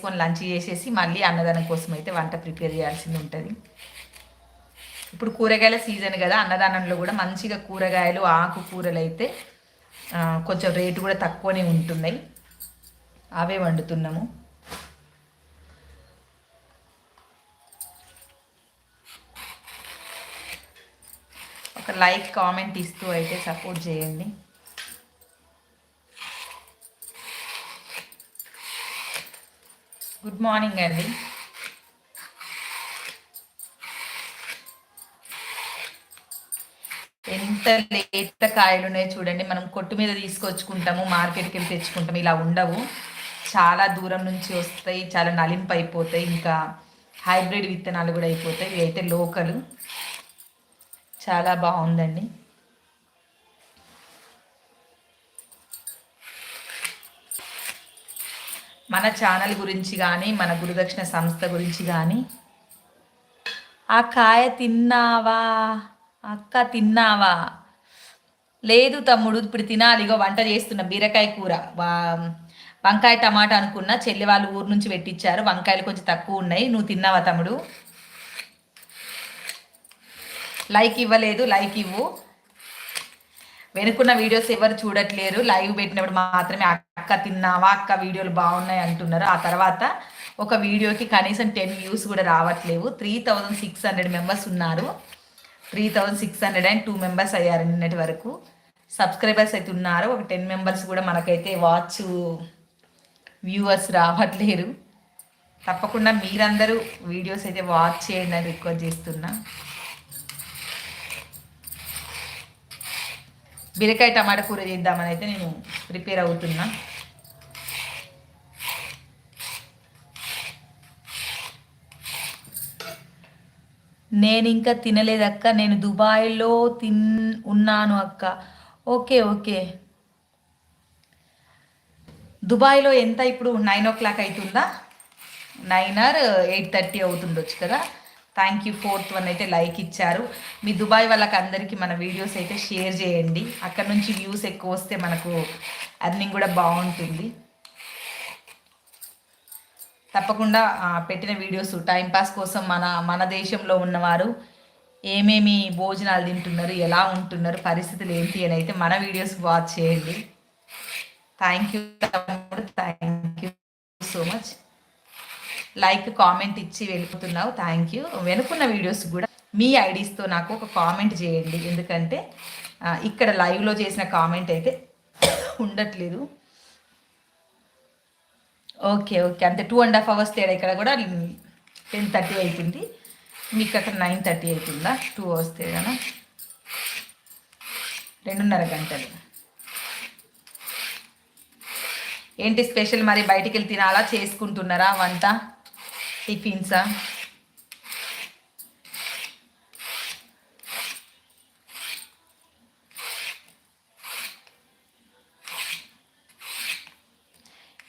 చేసుకొని లంచ్ చేసేసి మళ్ళీ అన్నదానం కోసం అయితే వంట ప్రిపేర్ చేయాల్సింది ఉంటుంది. ఇప్పుడు కూరగాయల సీజన్ కదా అన్నదానంలో కూడా మంచిగా కూరగాయలు ఆకుకూరలు అయితే కొంచెం రేటు కూడా తక్కువనే ఉంటున్నాయి. అవే వండుతున్నాము. ఒక లైక్ కామెంట్ ఇస్తూ అయితే సపోర్ట్ చేయండి. గుడ్ మార్నింగ్ అండి ఎంత లేత కాయలు ఉన్నాయో చూడండి. మనం కొట్టు మీద తీసుకొచ్చుకుంటాము మార్కెట్కి వెళ్ళి తెచ్చుకుంటాము. ఇలా ఉండవు. చాలా దూరం నుంచి వస్తాయి చాలా నలింపు అయిపోతాయి. ఇంకా హైబ్రిడ్ విత్తనాలు కూడా అయిపోతాయి. ఇవి అయితే లోకలు. చాలా బాగుందండి. మన ఛానల్ గురించి కానీ మన గురుదక్షిణ సంస్థ గురించి కానీ ఆ కాయ తిన్నావా? అక్క తిన్నావా? లేదు తమ్ముడు ఇప్పుడు తినాలి. ఇగో వంట చేస్తున్న బీరకాయ కూర. వా- వంకాయ టమాటా అనుకున్న చెల్లి వాళ్ళు ఊరు నుంచి పెట్టించారు వంకాయలు కొంచెం తక్కువ ఉన్నాయి. నువ్వు తిన్నావా తమ్ముడు? లైక్ ఇవ్వలేదు. లైక్ ఇవ్వు. వెనుకున్న వీడియోస్ ఎవరు చూడట్లేరు. లైవ్ పెట్టినప్పుడు మాత్రమే అక్క తిన్నావా? అక్క వీడియోలు బాగున్నాయి అంటున్నారు. ఆ తర్వాత ఒక వీడియోకి కనీసం టెన్ వ్యూస్ కూడా రావట్లేవు. Three thousand six hundred members ఉన్నారు. Three thousand six hundred and two members అయ్యారు నిన్నటి వరకు. సబ్స్క్రైబర్స్ అయితే ఉన్నారు. ఒక టెన్ మెంబర్స్ కూడా మనకైతే వాచ్ వ్యూవర్స్ రావట్లేరు. తప్పకుండా మీరందరూ వీడియోస్ అయితే వాచ్ చేయండి అని రిక్వెస్ట్ చేస్తున్నా. బీరకాయ టమాటా కూర చేద్దామని అయితే నేను ప్రిపేర్ అవుతున్నా. నేను ఇంకా తినలేదు అక్క నేను దుబాయ్లో తిన్ ఉన్నాను అక్క. Okay okay. దుబాయ్లో ఎంత ఇప్పుడు నైన్ ఓ క్లాక్ అవుతుందా? నైన్ ఆర్ ఎయిట్ థర్టీ అవుతుండొచ్చు కదా? థ్యాంక్ యూ ఫోర్త్ వన్ అయితే లైక్ ఇచ్చారు. మీ దుబాయ్ వాళ్ళకి అందరికీ మన వీడియోస్ అయితే షేర్ చేయండి. అక్కడ నుంచి వ్యూస్ ఎక్కువ వస్తే మనకు అర్నింగ్ కూడా బాగుంటుంది. తప్పకుండా పెట్టిన వీడియోస్ టైంపాస్ కోసం మన మన దేశంలో ఉన్నవారు ఏమేమి భోజనాలు తింటున్నారు ఎలా ఉంటున్నారు పరిస్థితులు ఏంటి అని అయితే మన వీడియోస్ వాచ్ చేయండి. థ్యాంక్ యూ లైక్ కామెంట్ ఇచ్చి వెళ్ళిపోతున్నావు. థ్యాంక్ యూ వెనుకున్న వీడియోస్ కూడా మీ ఐడీస్తో నాకు ఒక కామెంట్ చేయండి. ఎందుకంటే ఇక్కడ లైవ్లో చేసిన కామెంట్ అయితే ఉండట్లేదు. ఓకే ఓకే అంటే టూ అండ్ హాఫ్ అవర్స్ తేడా ఇక్కడ కూడా టెన్ థర్టీ అవుతుంది మీకు అక్కడ నైన్ థర్టీ అవుతుందా టూ అవర్స్ తేడానా? రెండున్నర గంటలు. ఏంటి స్పెషల్ మరి? బయటికి వెళ్ళి తినాలా? చేసుకుంటున్నారా? వంట? టిఫిన్సా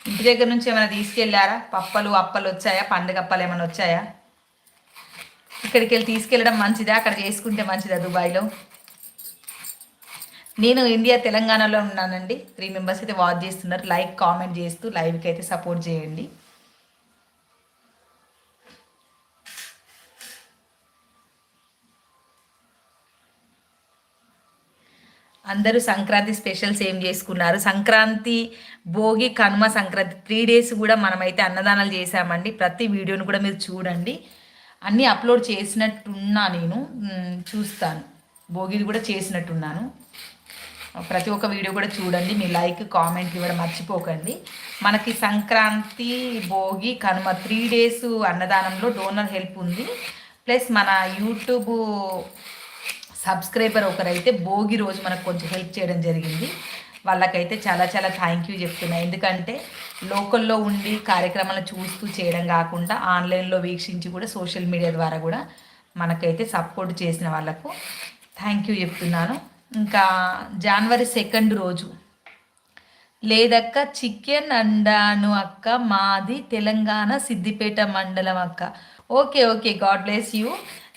ఇంటి దగ్గర నుంచి ఏమైనా తీసుకెళ్ళారా? పప్పలు అప్పలు వచ్చాయా? పండుగ అప్పలు ఏమైనా వచ్చాయా? ఇక్కడికి వెళ్ళి తీసుకెళ్ళడం మంచిదా? అక్కడ చేసుకుంటే మంచిదా దుబాయ్లో? నేను ఇండియా తెలంగాణలో ఉన్నానండి. త్రీ మెంబర్స్ అయితే వాచ్ చేస్తున్నారు. లైక్ కామెంట్ చేస్తూ లైవ్కి అయితే సపోర్ట్ చేయండి. అందరూ సంక్రాంతి స్పెషల్స్ ఏం చేసుకున్నారు? సంక్రాంతి భోగి కనుమ సంక్రాంతి త్రీ డేస్ కూడా మనమైతే అన్నదానాలు చేసామండి ప్రతి వీడియోను కూడా మీరు చూడండి. అన్నీ అప్లోడ్ చేసినట్టున్నా నేను. చూస్తాను. భోగిది కూడా చేసినట్టున్నాను. ప్రతి ఒక్క వీడియో కూడా చూడండి. మీ లైక్ కామెంట్ ఇవ్వడం మర్చిపోకండి. మనకి సంక్రాంతి భోగి కనుమ త్రీ డేస్ అన్నదానంలో డోనర్ హెల్ప్ ఉంది. ప్లస్ మన యూట్యూబ్ సబ్స్క్రైబర్ ఒకరైతే భోగి రోజు మనకు కొంచెం హెల్ప్ చేయడం జరిగింది. వాళ్ళకైతే చాలా చాలా థ్యాంక్ యూ చెప్తున్నా. ఎందుకంటే లోకల్లో ఉండి కార్యక్రమాలు చూస్తూ చేయడం కాకుండా ఆన్లైన్లో వీక్షించి కూడా సోషల్ మీడియా ద్వారా కూడా మనకైతే సపోర్ట్ చేసిన వాళ్ళకు థ్యాంక్ యూ చెప్తున్నాను. ఇంకా జనవరి సెకండ్ రోజు. లేదక్క చికెన్ అండాను అక్క మాది తెలంగాణ సిద్దిపేట మండలం అక్క. Okay okay God bless you.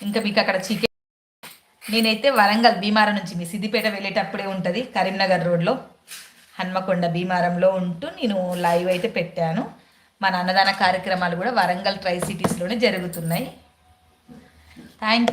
ఇంకా మీకు అక్కడ చికెన్ నేనైతే వరంగల్ భీమారం నుంచి మీ సిద్దిపేట వెళ్ళేటప్పుడే ఉంటుంది. కరీంనగర్ రోడ్లో హన్మకొండ భీమారంలో ఉంటూ నేను లైవ్ అయితే పెట్టాను. మన అన్నదాన కార్యక్రమాలు కూడా వరంగల్ ట్రై సిటీస్లోనే జరుగుతున్నాయి. Thank you